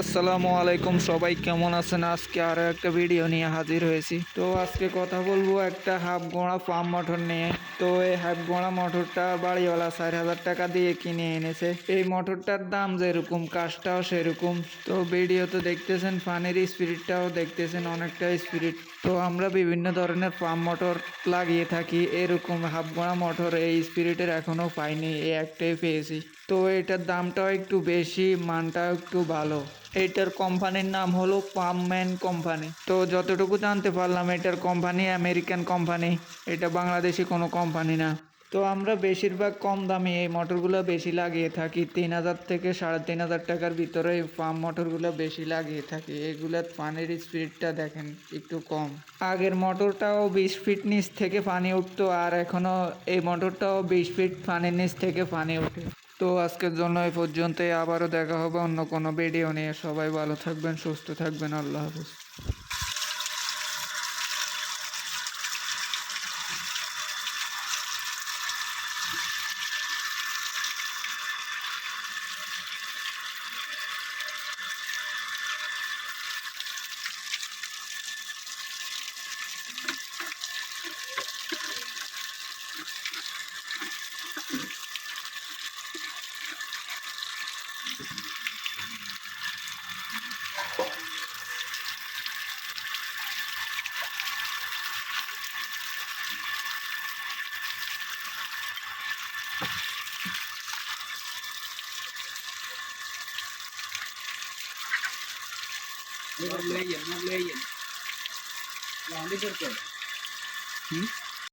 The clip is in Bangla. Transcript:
আসসালামু আলাইকুম, সবাই কেমন আছেন? আজকে আরও একটা ভিডিও নিয়ে হাজির হয়েছি। তো আজকে কথা বলব একটা হাফ গোড়া পাম্প মোটর নিয়ে। তো এই হাফ গোড়া মোটরটা বাড়িওয়ালা চার হাজার টাকা দিয়ে কিনে এনেছে। এই মোটরটার দাম যেরকম, কাজটাও সেরকম। তো ভিডিও তো দেখতেছেন পানির স্পিরিটটাও দেখতেছেন, অনেকটা স্পিরিট তো আমরা বিভিন্ন ধরনের পাম্প মোটর লাগিয়ে থাকি। এরকম হাফ গোড়া মোটর এই স্পিরিটের এখনও পাইনি, এই একটাই পেয়েছি। তো এটার দামটাও একটু বেশি, মানটাও একটু ভালো। এটার কোম্পানির নাম হলো পামম্যান কোম্পানি তো যতটুকু জানতে পারলাম, এটার কোম্পানি আমেরিকান কোম্পানি এটা বাংলাদেশি কোনো কোম্পানি না। তো আমরা বেশিরভাগ কম দামে এই মোটরগুলো বেশি লাগিয়ে থাকি। তিন হাজার থেকে সাড়ে তিন হাজার টাকার ভিতরে এই পাম্প মোটরগুলো বেশি লাগিয়ে থাকি। এগুলার পানির স্পিডটা দেখেন একটু কম। আগের মোটরটাও বিশ ফিট নিচ থেকে পানি উঠতো, আর এখনও এই মোটরটাও বিশ ফিট পানির নিচ থেকে পানি ওঠে। তো আজকের জন্য এই পর্যন্তই। আবারও দেখা হবে অন্য কোনো ভিডিও নিয়ে। সবাই ভালো থাকবেন, সুস্থ থাকবেন। আল্লাহ হাফিজ। Not layer, not layer. Rounded circle. Hmm?